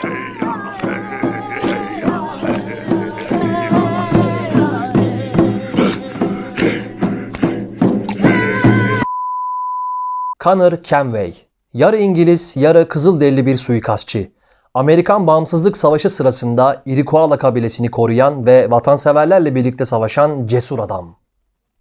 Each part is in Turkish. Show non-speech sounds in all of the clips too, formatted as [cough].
Connor Kenway Yarı İngiliz, yarı Kızılderili bir suikastçı. Amerikan Bağımsızlık Savaşı sırasında Iroquois kabilesini koruyan ve vatanseverlerle birlikte savaşan cesur adam.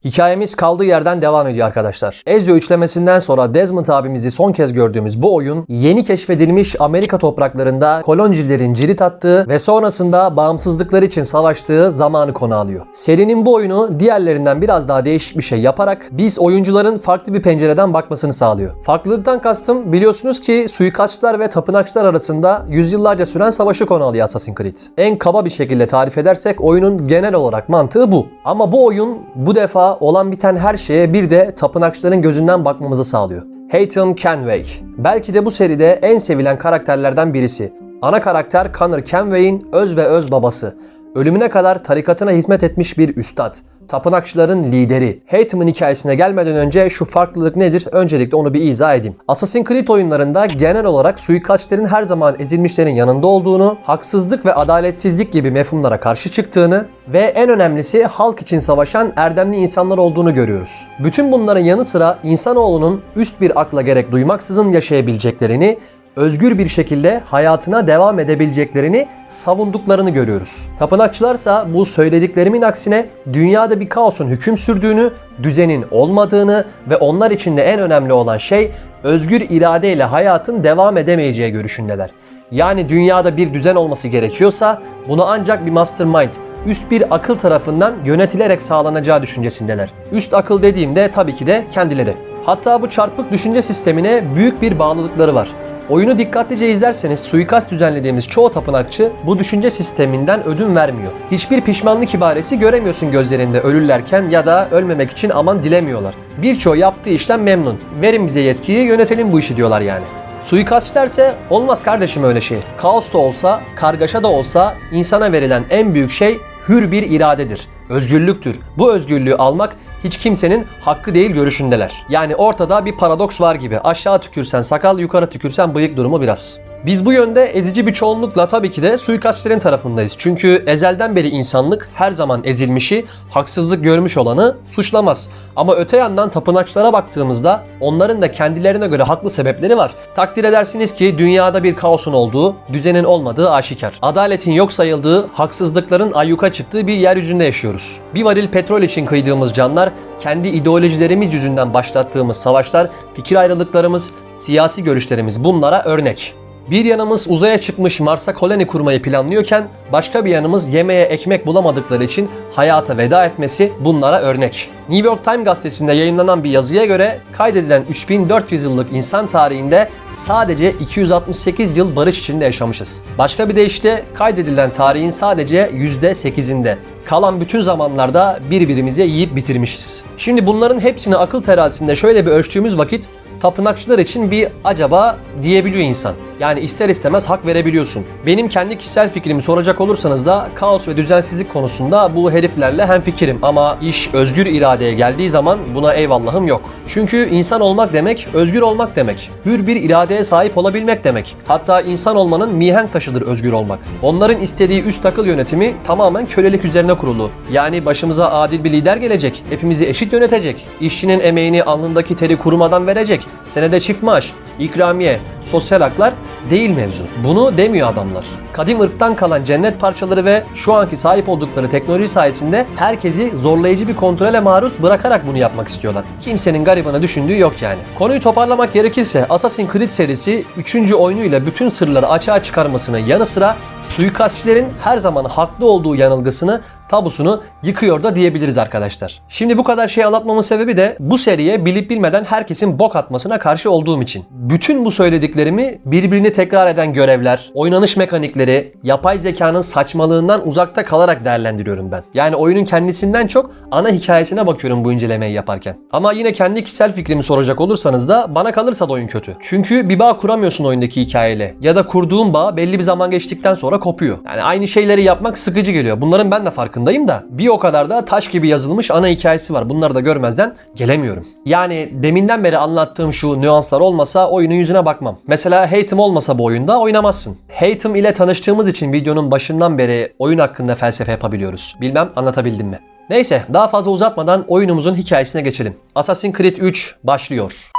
Hikayemiz kaldığı yerden devam ediyor arkadaşlar. Ezio üçlemesinden sonra Desmond abimizi son kez gördüğümüz bu oyun yeni keşfedilmiş Amerika topraklarında koloncilerin cirit attığı ve sonrasında bağımsızlıkları için savaştığı zamanı konu alıyor. Serinin bu oyunu diğerlerinden biraz daha değişik bir şey yaparak biz oyuncuların farklı bir pencereden bakmasını sağlıyor. Farklılıktan kastım biliyorsunuz ki suikastçılar ve tapınakçılar arasında yüzyıllarca süren savaşı konu alıyor Assassin's Creed. En kaba bir şekilde tarif edersek oyunun genel olarak mantığı bu. Ama bu oyun bu defa olan biten her şeye bir de tapınakçıların gözünden bakmamızı sağlıyor. Haytham Kenway. Belki de bu seride en sevilen karakterlerden birisi. Ana karakter Connor Kenway'in öz ve öz babası. Ölümüne kadar tarikatına hizmet etmiş bir üstad. Tapınakçıların lideri. Haytham'ın hikayesine gelmeden önce şu farklılık nedir? Öncelikle onu bir izah edeyim. Assassin's Creed oyunlarında genel olarak suikastçilerin her zaman ezilmişlerin yanında olduğunu, haksızlık ve adaletsizlik gibi mefhumlara karşı çıktığını ve en önemlisi halk için savaşan erdemli insanlar olduğunu görüyoruz. Bütün bunların yanı sıra insanoğlunun üst bir akla gerek duymaksızın yaşayabileceklerini özgür bir şekilde hayatına devam edebileceklerini savunduklarını görüyoruz. Tapınakçılarsa bu söylediklerimin aksine dünyada bir kaosun hüküm sürdüğünü, düzenin olmadığını ve onlar için de en önemli olan şey özgür iradeyle hayatın devam edemeyeceği görüşündeler. Yani dünyada bir düzen olması gerekiyorsa bunu ancak bir mastermind, üst bir akıl tarafından yönetilerek sağlanacağı düşüncesindeler. Üst akıl dediğimde tabii ki de kendileri. Hatta bu çarpık düşünce sistemine büyük bir bağlılıkları var. Oyunu dikkatlice izlerseniz suikast düzenlediğimiz çoğu tapınakçı bu düşünce sisteminden ödün vermiyor. Hiçbir pişmanlık ibaresi göremiyorsun gözlerinde ölürlerken ya da ölmemek için aman dilemiyorlar. Birçoğu yaptığı işten memnun. Verin bize yetkiyi yönetelim bu işi diyorlar yani. Suikastçilerse olmaz kardeşim öyle şey. Kaos da olsa, kargaşa da olsa insana verilen en büyük şey hür bir iradedir. Özgürlüktür. Bu özgürlüğü almak hiç kimsenin hakkı değil görüşündeler. Yani ortada bir paradoks var gibi. Aşağı tükürsen sakal, yukarı tükürsen bıyık durumu biraz. Biz bu yönde ezici bir çoğunlukla tabii ki de suikastçilerin tarafındayız. Çünkü ezelden beri insanlık her zaman ezilmişi, haksızlık görmüş olanı suçlamaz. Ama öte yandan tapınakçılara baktığımızda onların da kendilerine göre haklı sebepleri var. Takdir edersiniz ki dünyada bir kaosun olduğu, düzenin olmadığı aşikar. Adaletin yok sayıldığı, haksızlıkların ayyuka çıktığı bir yeryüzünde yaşıyoruz. Bir varil petrol için kıydığımız canlar, kendi ideolojilerimiz yüzünden başlattığımız savaşlar, fikir ayrılıklarımız, siyasi görüşlerimiz bunlara örnek. Bir yanımız uzaya çıkmış Mars'a koloni kurmayı planlıyorken başka bir yanımız yemeğe ekmek bulamadıkları için hayata veda etmesi bunlara örnek. New York Times gazetesinde yayınlanan bir yazıya göre kaydedilen 3400 yıllık insan tarihinde sadece 268 yıl barış içinde yaşamışız. Başka bir deyişle kaydedilen tarihin sadece %8'inde. Kalan bütün zamanlarda birbirimize yiyip bitirmişiz. Şimdi bunların hepsini akıl terazisinde şöyle bir ölçtüğümüz vakit tapınakçılar için bir acaba diyebiliyor insan. Yani ister istemez hak verebiliyorsun. Benim kendi kişisel fikrimi soracak olursanız da kaos ve düzensizlik konusunda bu heriflerle hemfikirim. Ama iş özgür iradeye geldiği zaman buna eyvallahım yok. Çünkü insan olmak demek özgür olmak demek. Hür bir iradeye sahip olabilmek demek. Hatta insan olmanın mihenk taşıdır özgür olmak. Onların istediği üst akıl yönetimi tamamen kölelik üzerine kurulu. Yani başımıza adil bir lider gelecek. Hepimizi eşit yönetecek. İşçinin emeğini alnındaki teri kurumadan verecek. Senede çift maaş, ikramiye, sosyal haklar değil mevzu. Bunu demiyor adamlar. Kadim ırktan kalan cennet parçaları ve şu anki sahip oldukları teknoloji sayesinde herkesi zorlayıcı bir kontrole maruz bırakarak bunu yapmak istiyorlar. Kimsenin garibana düşündüğü yok yani. Konuyu toparlamak gerekirse Assassin's Creed serisi 3. oyunuyla bütün sırları açığa çıkarmasının yanı sıra suikastçilerin her zaman haklı olduğu yanılgısını tabusunu yıkıyor da diyebiliriz arkadaşlar. Şimdi bu kadar şey anlatmamın sebebi de bu seriye bilip bilmeden herkesin bok atmasına karşı olduğum için. Bütün bu söylediklerimi birbirini tekrar eden görevler, oynanış mekanikleri, yapay zekanın saçmalığından uzakta kalarak değerlendiriyorum ben. Yani oyunun kendisinden çok ana hikayesine bakıyorum bu incelemeyi yaparken. Ama yine kendi kişisel fikrimi soracak olursanız da bana kalırsa da oyun kötü. Çünkü bir bağ kuramıyorsun oyundaki hikayeyle. Ya da kurduğun bağ belli bir zaman geçtikten sonra kopuyor. Yani aynı şeyleri yapmak sıkıcı geliyor. Bunların ben de farkındayım da bir o kadar da taş gibi yazılmış ana hikayesi var. Bunları da görmezden gelemiyorum. Yani deminden beri anlattığım şu nüanslar olmasa oyunun yüzüne bakmam. Mesela Hatem olmasa bu oyunda oynamazsın. Hatem ile tanıştığımız için videonun başından beri oyun hakkında felsefe yapabiliyoruz. Bilmem anlatabildim mi? Neyse daha fazla uzatmadan oyunumuzun hikayesine geçelim. Assassin's Creed 3 başlıyor.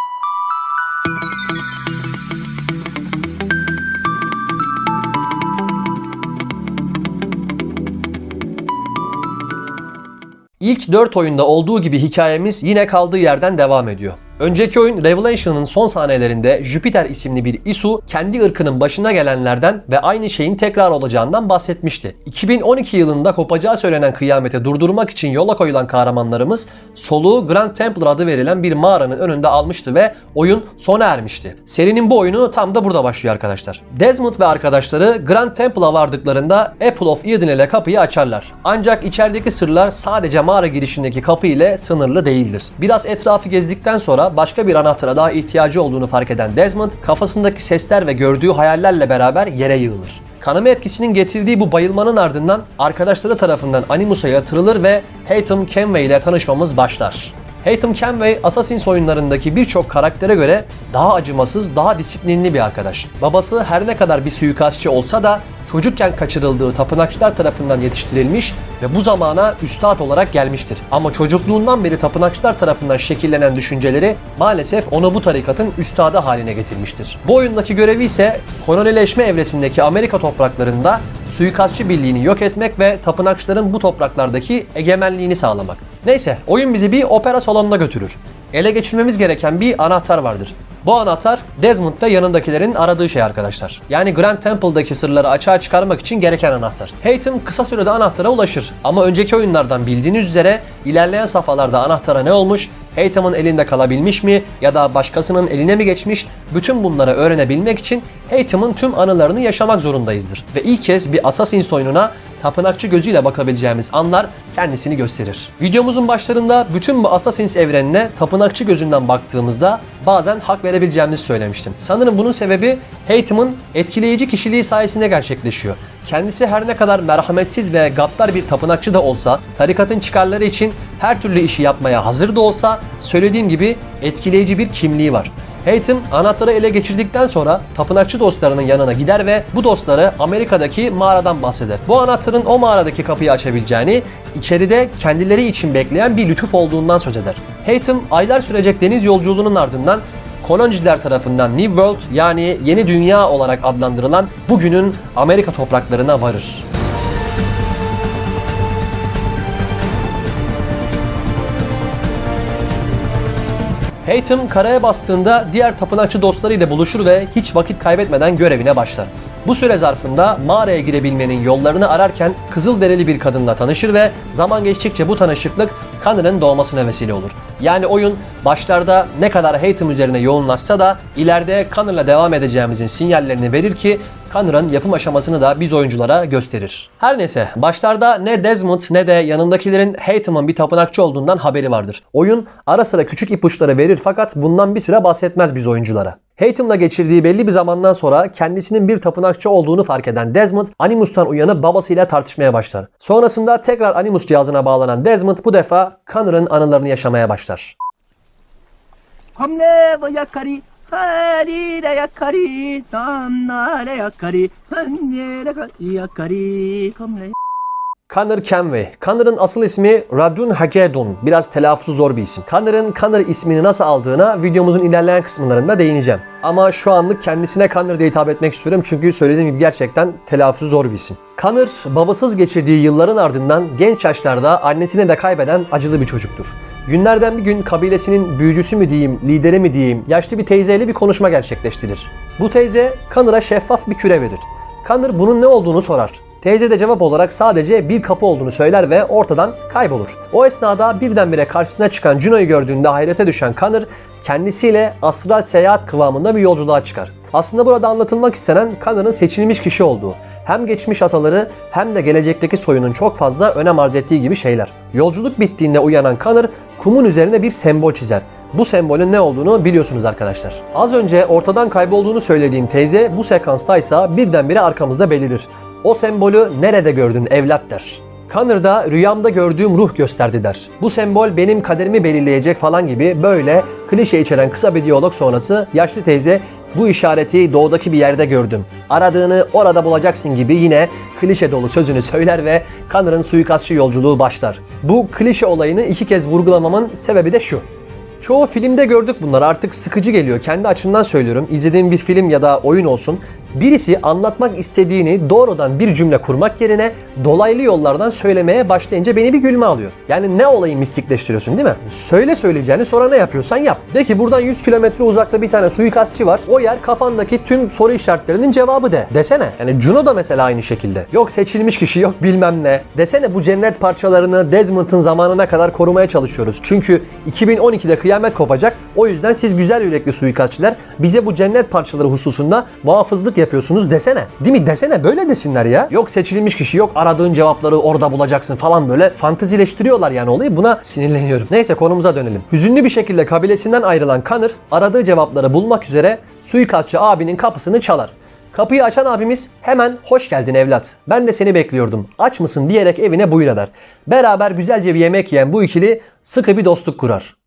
İlk 4 oyunda olduğu gibi hikayemiz yine kaldığı yerden devam ediyor. Önceki oyun Revelation'ın son sahnelerinde Jüpiter isimli bir Isu kendi ırkının başına gelenlerden ve aynı şeyin tekrar olacağından bahsetmişti. 2012 yılında kopacağı söylenen kıyameti durdurmak için yola koyulan kahramanlarımız soluğu Grand Templar adı verilen bir mağaranın önünde almıştı ve oyun sona ermişti. Serinin bu oyunu tam da burada başlıyor arkadaşlar. Desmond ve arkadaşları Grand Temple'a vardıklarında Apple of Eden ile kapıyı açarlar. Ancak içerideki sırlar sadece mağara girişindeki kapı ile sınırlı değildir. Biraz etrafı gezdikten sonra başka bir anahtara daha ihtiyacı olduğunu fark eden Desmond, kafasındaki sesler ve gördüğü hayallerle beraber yere yığılır. Kanama etkisinin getirdiği bu bayılmanın ardından arkadaşları tarafından Animus'a yatırılır ve Hatem Kenway ile tanışmamız başlar. Hatem Kenway, Assassin's oyunlarındaki birçok karaktere göre daha acımasız, daha disiplinli bir arkadaş. Babası her ne kadar bir suikastçı olsa da çocukken kaçırıldığı tapınakçılar tarafından yetiştirilmiş ve bu zamana üstad olarak gelmiştir. Ama çocukluğundan beri tapınakçılar tarafından şekillenen düşünceleri maalesef onu bu tarikatın üstadı haline getirmiştir. Bu oyundaki görevi ise kolonileşme evresindeki Amerika topraklarında suikastçı birliğini yok etmek ve tapınakçıların bu topraklardaki egemenliğini sağlamak. Neyse oyun bizi bir opera salonuna götürür. Ele geçirmemiz gereken bir anahtar vardır. Bu anahtar Desmond ve yanındakilerin aradığı şey arkadaşlar. Yani Grand Temple'daki sırları açığa çıkarmak için gereken anahtar. Hatem kısa sürede anahtara ulaşır. Ama önceki oyunlardan bildiğiniz üzere ilerleyen safhalarda anahtara ne olmuş, Hatem'ın elinde kalabilmiş mi ya da başkasının eline mi geçmiş bütün bunları öğrenebilmek için Hatem'ın tüm anılarını yaşamak zorundayızdır. Ve ilk kez bir Assassin's oyununa tapınakçı gözüyle bakabileceğimiz anlar kendisini gösterir. Videomuzun başlarında bütün bu Assassin's evrenine tapınakçı gözünden baktığımızda bazen hak verebileceğimizi söylemiştim. Sanırım bunun sebebi Hatem'ın etkileyici kişiliği sayesinde gerçekleşiyor. Kendisi her ne kadar merhametsiz ve gaddar bir tapınakçı da olsa, tarikatın çıkarları için her türlü işi yapmaya hazır da olsa, söylediğim gibi etkileyici bir kimliği var. Hatem anahtarı ele geçirdikten sonra tapınakçı dostlarının yanına gider ve bu dostları Amerika'daki mağaradan bahseder. Bu anahtarın o mağaradaki kapıyı açabileceğini, içeride kendileri için bekleyen bir lütuf olduğundan söz eder. Hatem aylar sürecek deniz yolculuğunun ardından kolonciler tarafından New World yani Yeni Dünya olarak adlandırılan bugünün Amerika topraklarına varır. Hatem karaya bastığında diğer tapınakçı dostlarıyla buluşur ve hiç vakit kaybetmeden görevine başlar. Bu süre zarfında mağaraya girebilmenin yollarını ararken Kızılderili bir kadınla tanışır ve zaman geçtikçe bu tanışıklık Connor'ın doğmasına vesile olur. Yani oyun başlarda ne kadar Hatem üzerine yoğunlaşsa da ileride Connor'la devam edeceğimizin sinyallerini verir ki Connor'ın yapım aşamasını da biz oyunculara gösterir. Her neyse başlarda ne Desmond ne de yanındakilerin Hatem'ın bir tapınakçı olduğundan haberi vardır. Oyun ara sıra küçük ipuçları verir fakat bundan bir süre bahsetmez biz oyunculara. Hatem'la geçirdiği belli bir zamandan sonra kendisinin bir tapınakçı olduğunu fark eden Desmond, Animus'tan uyanıp babasıyla tartışmaya başlar. Sonrasında tekrar Animus cihazına bağlanan Desmond bu defa Connor'ın anılarını yaşamaya başlar. Hamle ve yakari hali de yakari damnale yakari hanyele yakari hamle Connor Kenway. Connor'ın asıl ismi Radun Hagedon. Biraz telaffuzu zor bir isim. Connor'ın Connor ismini nasıl aldığına videomuzun ilerleyen kısımlarında değineceğim. Ama şu anlık kendisine Connor diye hitap etmek istiyorum çünkü söylediğim gibi gerçekten telaffuzu zor bir isim. Connor babasız geçirdiği yılların ardından genç yaşlarda annesini de kaybeden acılı bir çocuktur. Günlerden bir gün kabilesinin büyücüsü mü diyeyim, lideri mi diyeyim, yaşlı bir teyzeyle bir konuşma gerçekleştirir. Bu teyze Connor'a şeffaf bir küre verir. Connor bunun ne olduğunu sorar. Teyze de cevap olarak sadece bir kapı olduğunu söyler ve ortadan kaybolur. O esnada birdenbire karşısına çıkan Juno'yu gördüğünde hayrete düşen Connor kendisiyle astral seyahat kıvamında bir yolculuğa çıkar. Aslında burada anlatılmak istenen Connor'ın seçilmiş kişi olduğu. Hem geçmiş ataları hem de gelecekteki soyunun çok fazla önem arz ettiği gibi şeyler. Yolculuk bittiğinde uyanan Connor kumun üzerine bir sembol çizer. Bu sembolün ne olduğunu biliyorsunuz arkadaşlar. Az önce ortadan kaybolduğunu söylediğim teyze bu sekansta ise birdenbire arkamızda belirir. O sembolü nerede gördün evlat der. Connor'da rüyamda gördüğüm ruh gösterdi der. Bu sembol benim kaderimi belirleyecek falan gibi böyle klişe içeren kısa bir diyalog sonrası yaşlı teyze bu işareti doğudaki bir yerde gördüm. Aradığını orada bulacaksın gibi yine klişe dolu sözünü söyler ve Connor'ın suikastçı yolculuğu başlar. Bu klişe olayını iki kez vurgulamamın sebebi de şu. Çoğu filmde gördük bunları artık sıkıcı geliyor. Kendi açımdan söylüyorum. İzlediğim bir film ya da oyun olsun. Birisi anlatmak istediğini doğrudan bir cümle kurmak yerine dolaylı yollardan söylemeye başlayınca beni bir gülme alıyor. Yani ne olayı mistikleştiriyorsun değil mi? Söyle söyleyeceğini sonra ne yapıyorsan yap. De ki buradan 100 kilometre uzakta bir tane suikastçı var. O yer kafandaki tüm soru işaretlerinin cevabı de. Desene. Yani Juno da mesela aynı şekilde. Yok seçilmiş kişi yok bilmem ne. Desene bu cennet parçalarını Desmond'ın zamanına kadar korumaya çalışıyoruz. Çünkü 2012'de kıyamet kopacak. O yüzden siz güzel yürekli suikastçiler bize bu cennet parçaları hususunda muhafızlık yapıyorsunuz desene. Değil mi? Desene böyle desinler ya. Yok seçilmiş kişi yok aradığın cevapları orada bulacaksın falan böyle fantezileştiriyorlar yani olayı. Buna sinirleniyorum. Neyse konumuza dönelim. Hüzünlü bir şekilde kabilesinden ayrılan Connor aradığı cevapları bulmak üzere suikastçı abinin kapısını çalar. Kapıyı açan abimiz hemen hoş geldin evlat. Ben de seni bekliyordum. Aç mısın diyerek evine buyur eder. Beraber güzelce bir yemek yiyen bu ikili sıkı bir dostluk kurar.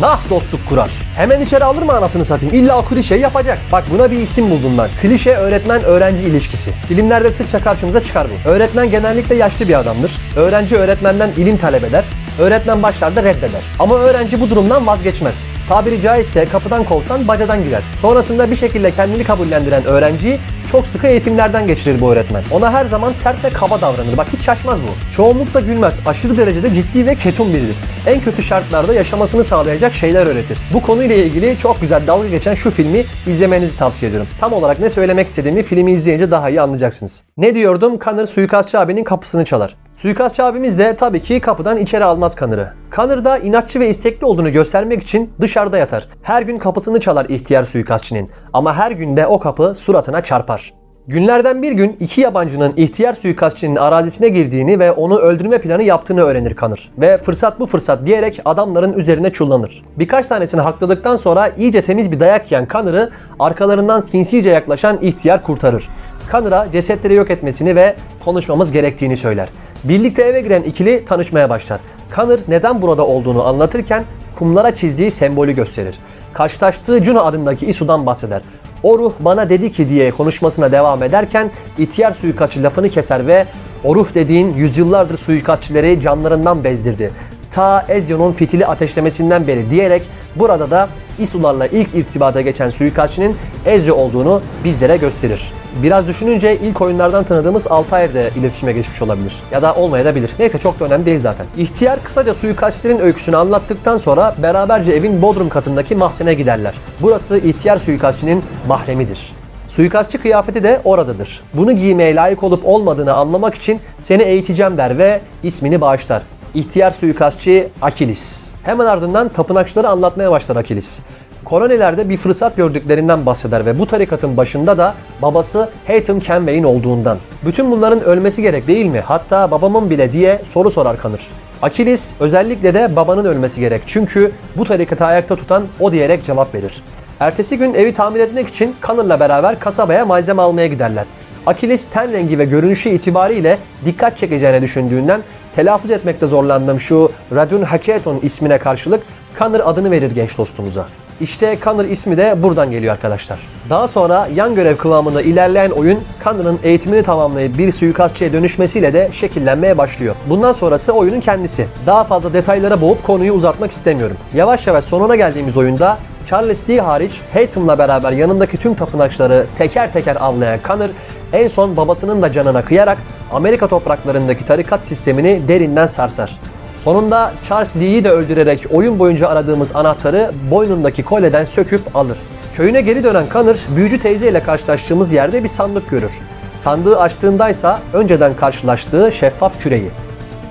Nah dostluk kurar. Hemen içeri alır mı anasını satayım? İlla o klişeyi yapacak. Bak buna bir isim buldum ben. Klişe öğretmen öğrenci ilişkisi. Filmlerde sıkça karşımıza çıkar bu. Öğretmen genellikle yaşlı bir adamdır. Öğrenci öğretmenden ilim talep eder. Öğretmen başlarda reddeder. Ama öğrenci bu durumdan vazgeçmez. Tabiri caizse kapıdan kovsan bacadan girer. Sonrasında bir şekilde kendini kabullendiren öğrenciyi çok sıkı eğitimlerden geçirir bu öğretmen. Ona her zaman sert ve kaba davranır. Bak hiç şaşmaz bu. Çoğunlukla gülmez. Aşırı derecede ciddi ve ketum biridir. En kötü şartlarda yaşamasını sağlayacak şeyler öğretir. Bu konuyla ilgili çok güzel dalga geçen şu filmi izlemenizi tavsiye ediyorum. Tam olarak ne söylemek istediğimi filmi izleyince daha iyi anlayacaksınız. Ne diyordum? Connor suikastçı abinin kapısını çalar. Suikastçı abimiz de tabii ki kapıdan içeri almaz Connor'ı. Connor da inatçı ve istekli olduğunu göstermek için dışarıda yatar. Her gün kapısını çalar ihtiyar suikastçının ama her günde o kapı suratına çarpar. Günlerden bir gün iki yabancının ihtiyar suikastçının arazisine girdiğini ve onu öldürme planı yaptığını öğrenir Connor. Ve fırsat bu fırsat diyerek adamların üzerine çullanır. Birkaç tanesini hakladıktan sonra iyice temiz bir dayak yiyen Connor'ı arkalarından sinsice yaklaşan ihtiyar kurtarır. Connor'a cesetleri yok etmesini ve konuşmamız gerektiğini söyler. Birlikte eve giren ikili tanışmaya başlar. Connor neden burada olduğunu anlatırken kumlara çizdiği sembolü gösterir. Karşılaştığı Juno adındaki Isu'dan bahseder. O ruh bana dedi ki diye konuşmasına devam ederken ihtiyar suikastçı lafını keser ve o ruh dediğin yüzyıllardır suikastçileri canlarından bezdirdi. Ta Ezio'nun fitili ateşlemesinden beri diyerek burada da Isularla ilk irtibata geçen suikastçının Ezio olduğunu bizlere gösterir. Biraz düşününce ilk oyunlardan tanıdığımız Altair de iletişime geçmiş olabilir. Ya da olmayabilir. Neyse çok da önemli değil zaten. İhtiyar kısaca suikastçilerin öyküsünü anlattıktan sonra beraberce evin bodrum katındaki mahzene giderler. Burası ihtiyar suikastçının mahremidir. Suikastçı kıyafeti de oradadır. Bunu giymeye layık olup olmadığını anlamak için seni eğiteceğim der ve ismini bağışlar. İhtiyar suikastçı Akilis. Hemen ardından tapınakçıları anlatmaya başlar Akilis. Kolonilerde bir fırsat gördüklerinden bahseder ve bu tarikatın başında da babası Haytham Kenway'in olduğundan. Bütün bunların ölmesi gerek değil mi? Hatta babamın bile diye soru sorar kanır. Akilis özellikle de babanın ölmesi gerek çünkü bu tarikatı ayakta tutan o diyerek cevap verir. Ertesi gün evi tamir etmek için Connor'la beraber kasabaya malzeme almaya giderler. Akilis ten rengi ve görünüşü itibariyle dikkat çekeceğini düşündüğünden telaffuz etmekte zorlandığım şu Radun Haketon ismine karşılık Connor adını verir genç dostumuza. İşte Connor ismi de buradan geliyor arkadaşlar. Daha sonra yan görev kıvamında ilerleyen oyun Connor'ın eğitimini tamamlayıp bir suikastçıya dönüşmesiyle de şekillenmeye başlıyor. Bundan sonrası oyunun kendisi. Daha fazla detaylara boğup konuyu uzatmak istemiyorum. Yavaş yavaş sonuna geldiğimiz oyunda Charles Lee hariç Haytham'la beraber yanındaki tüm tapınakçıları teker teker avlayan Connor en son babasının da canına kıyarak Amerika topraklarındaki tarikat sistemini derinden sarsar. Sonunda Charles Lee'yi de öldürerek oyun boyunca aradığımız anahtarı boynundaki kolyeden söküp alır. Köyüne geri dönen Connor, büyücü teyze ile karşılaştığımız yerde bir sandık görür. Sandığı açtığındaysa önceden karşılaştığı şeffaf küreyi.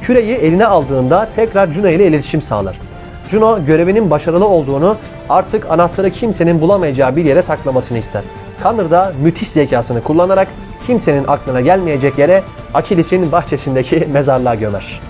Küreyi eline aldığında tekrar Juno ile iletişim sağlar. Juno görevinin başarılı olduğunu artık anahtarı kimsenin bulamayacağı bir yere saklamasını ister. Connor da müthiş zekasını kullanarak kimsenin aklına gelmeyecek yere Akilis'in bahçesindeki [laughs] mezarlığa gömer.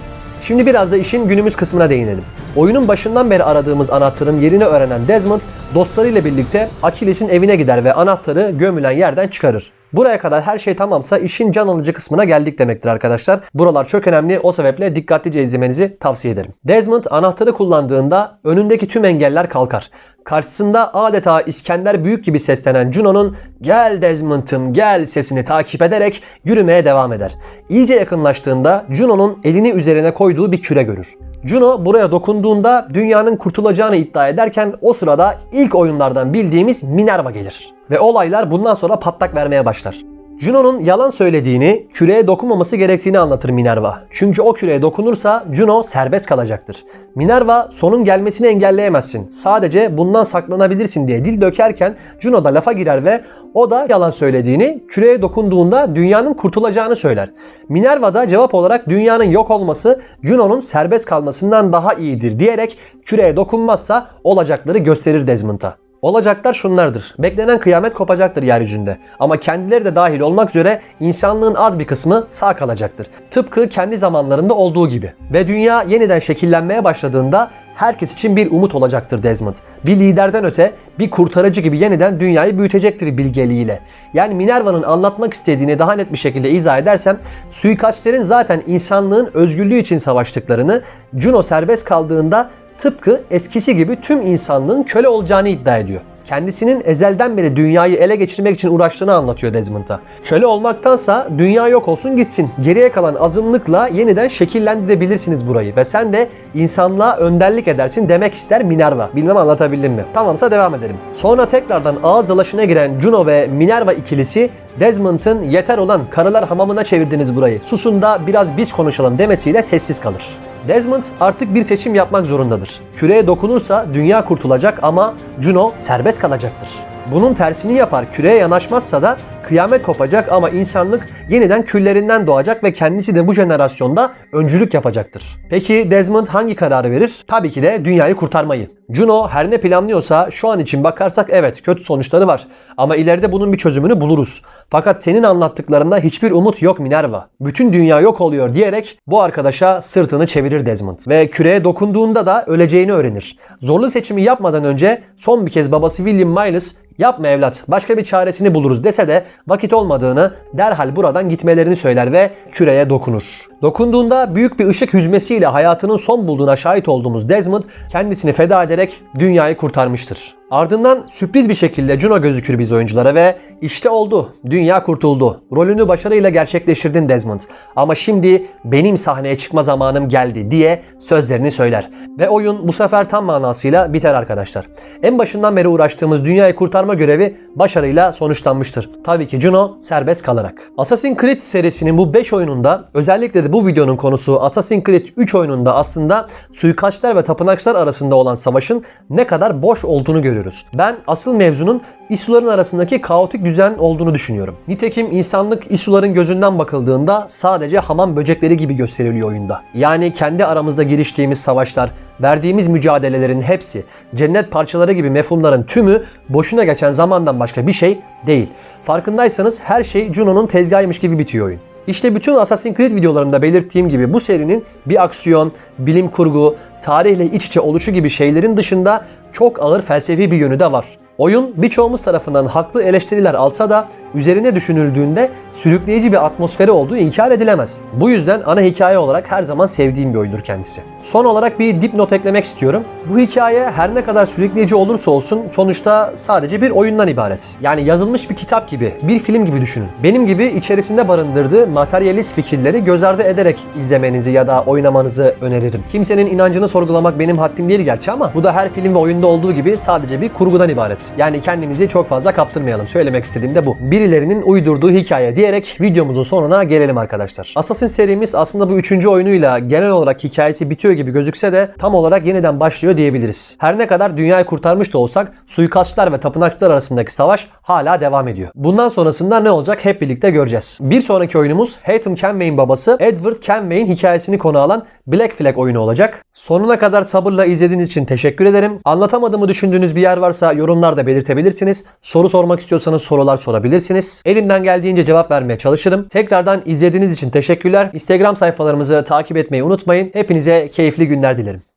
Şimdi biraz da işin günümüz kısmına değinelim. Oyunun başından beri aradığımız anahtarın yerini öğrenen Desmond dostlarıyla birlikte Akilis'in evine gider ve anahtarı gömülen yerden çıkarır. Buraya kadar her şey tamamsa işin can alıcı kısmına geldik demektir arkadaşlar. Buralar çok önemli. O sebeple dikkatlice izlemenizi tavsiye ederim. Desmond anahtarı kullandığında önündeki tüm engeller kalkar. Karşısında adeta İskender Büyük gibi seslenen Juno'nun "Gel Desmond'ım gel" sesini takip ederek yürümeye devam eder. İyice yakınlaştığında Juno'nun elini üzerine koyduğu bir küre görür. Juno buraya dokunduğunda dünyanın kurtulacağını iddia ederken o sırada ilk oyunlardan bildiğimiz Minerva gelir. Ve olaylar bundan sonra patlak vermeye başlar. Juno'nun yalan söylediğini, küreye dokunmaması gerektiğini anlatır Minerva. Çünkü o küreye dokunursa Juno serbest kalacaktır. Minerva sonun gelmesini engelleyemezsin. Sadece bundan saklanabilirsin diye dil dökerken Juno da lafa girer ve o da yalan söylediğini, küreye dokunduğunda dünyanın kurtulacağını söyler. Minerva da cevap olarak dünyanın yok olması Juno'nun serbest kalmasından daha iyidir diyerek küreye dokunmazsa olacakları gösterir Desmond'a. Olacaklar şunlardır. Beklenen kıyamet kopacaktır yeryüzünde. Ama kendileri de dahil olmak üzere insanlığın az bir kısmı sağ kalacaktır. Tıpkı kendi zamanlarında olduğu gibi. Ve dünya yeniden şekillenmeye başladığında herkes için bir umut olacaktır Desmond. Bir liderden öte bir kurtarıcı gibi yeniden dünyayı büyütecektir bilgeliğiyle. Yani Minerva'nın anlatmak istediğini daha net bir şekilde izah edersem suikastçilerin zaten insanlığın özgürlüğü için savaştıklarını Juno serbest kaldığında tıpkı eskisi gibi tüm insanlığın köle olacağını iddia ediyor. Kendisinin ezelden beri dünyayı ele geçirmek için uğraştığını anlatıyor Desmond'a. Köle olmaktansa dünya yok olsun gitsin. Geriye kalan azınlıkla yeniden şekillendirebilirsiniz burayı ve sen de insanlığa önderlik edersin demek ister Minerva. Bilmem anlatabildim mi? Tamamsa devam edelim. Sonra tekrardan ağız dalaşına giren Juno ve Minerva ikilisi Desmond'ın yeter olan karılar hamamına çevirdiniz burayı. Susun da biraz biz konuşalım demesiyle sessiz kalır. Desmond artık bir seçim yapmak zorundadır. Küreye dokunursa dünya kurtulacak ama Juno serbest kalacaktır. Bunun tersini yapar küreye yanaşmazsa da kıyamet kopacak ama insanlık yeniden küllerinden doğacak ve kendisi de bu jenerasyonda öncülük yapacaktır. Peki Desmond hangi kararı verir? Tabii ki de dünyayı kurtarmayı. Juno her ne planlıyorsa şu an için bakarsak evet kötü sonuçları var. Ama ileride bunun bir çözümünü buluruz. Fakat senin anlattıklarında hiçbir umut yok Minerva. Bütün dünya yok oluyor diyerek bu arkadaşa sırtını çevirir Desmond. Ve küreye dokunduğunda da öleceğini öğrenir. Zorlu seçimi yapmadan önce son bir kez babası William Miles yapma evlat başka bir çaresini buluruz dese de vakit olmadığını derhal buradan gitmelerini söyler ve küreye dokunur. Dokunduğunda büyük bir ışık hüzmesiyle hayatının son bulduğuna şahit olduğumuz Desmond kendisini feda ederek dünyayı kurtarmıştır. Ardından sürpriz bir şekilde Juno gözükür biz oyunculara ve işte oldu. Dünya kurtuldu. Rolünü başarıyla gerçekleştirdin Desmond. Ama şimdi benim sahneye çıkma zamanım geldi diye sözlerini söyler. Ve oyun bu sefer tam manasıyla biter arkadaşlar. En başından beri uğraştığımız dünyayı kurtarma görevi başarıyla sonuçlanmıştır. Tabii ki Juno serbest kalarak. Assassin's Creed serisinin bu 5 oyununda özellikle de bu videonun konusu Assassin's Creed 3 oyununda aslında suikastçılar ve tapınakçılar arasında olan savaşın ne kadar boş olduğunu görüyoruz. Ben asıl mevzunun İsuların arasındaki kaotik düzen olduğunu düşünüyorum. Nitekim insanlık İsuların gözünden bakıldığında sadece hamam böcekleri gibi gösteriliyor oyunda. Yani kendi aramızda giriştiğimiz savaşlar, verdiğimiz mücadelelerin hepsi, cennet parçaları gibi mefhumların tümü boşuna geçen zamandan başka bir şey değil. Farkındaysanız her şey Juno'nun tezgahıymış gibi bitiyor oyun. İşte bütün Assassin's Creed videolarımda belirttiğim gibi bu serinin bir aksiyon, bilim kurgu, tarihle iç içe oluşu gibi şeylerin dışında çok ağır felsefi bir yönü de var. Oyun birçoğumuz tarafından haklı eleştiriler alsa da üzerine düşünüldüğünde sürükleyici bir atmosferi olduğu inkar edilemez. Bu yüzden ana hikaye olarak her zaman sevdiğim bir oyundur kendisi. Son olarak bir dipnot eklemek istiyorum. Bu hikaye her ne kadar sürükleyici olursa olsun sonuçta sadece bir oyundan ibaret. Yani yazılmış bir kitap gibi, bir film gibi düşünün. Benim gibi içerisinde barındırdığı materyalist fikirleri göz ardı ederek izlemenizi ya da oynamanızı öneririm. Kimsenin inancını sorgulamak benim haddim değil gerçi ama bu da her film ve oyunda olduğu gibi sadece bir kurgudan ibaret. Yani kendimizi çok fazla kaptırmayalım. Söylemek istediğim de bu. Birilerinin uydurduğu hikaye diyerek videomuzun sonuna gelelim arkadaşlar. Assassin serimiz aslında bu üçüncü oyunuyla genel olarak hikayesi bitiyor gibi gözükse de tam olarak yeniden başlıyor diyebiliriz. Her ne kadar dünyayı kurtarmış da olsak suikastçılar ve tapınakçılar arasındaki savaş hala devam ediyor. Bundan sonrasında ne olacak hep birlikte göreceğiz. Bir sonraki oyunumuz Haytham Kenway'in babası Edward Kenway'in hikayesini konu alan Black Flag oyunu olacak. Sonuna kadar sabırla izlediğiniz için teşekkür ederim. Anlatamadığımı düşündüğünüz bir yer varsa yorumlarda belirtebilirsiniz. Soru sormak istiyorsanız sorular sorabilirsiniz. Elimden geldiğince cevap vermeye çalışırım. Tekrardan izlediğiniz için teşekkürler. Instagram sayfalarımızı takip etmeyi unutmayın. Hepinize keyifli günler dilerim.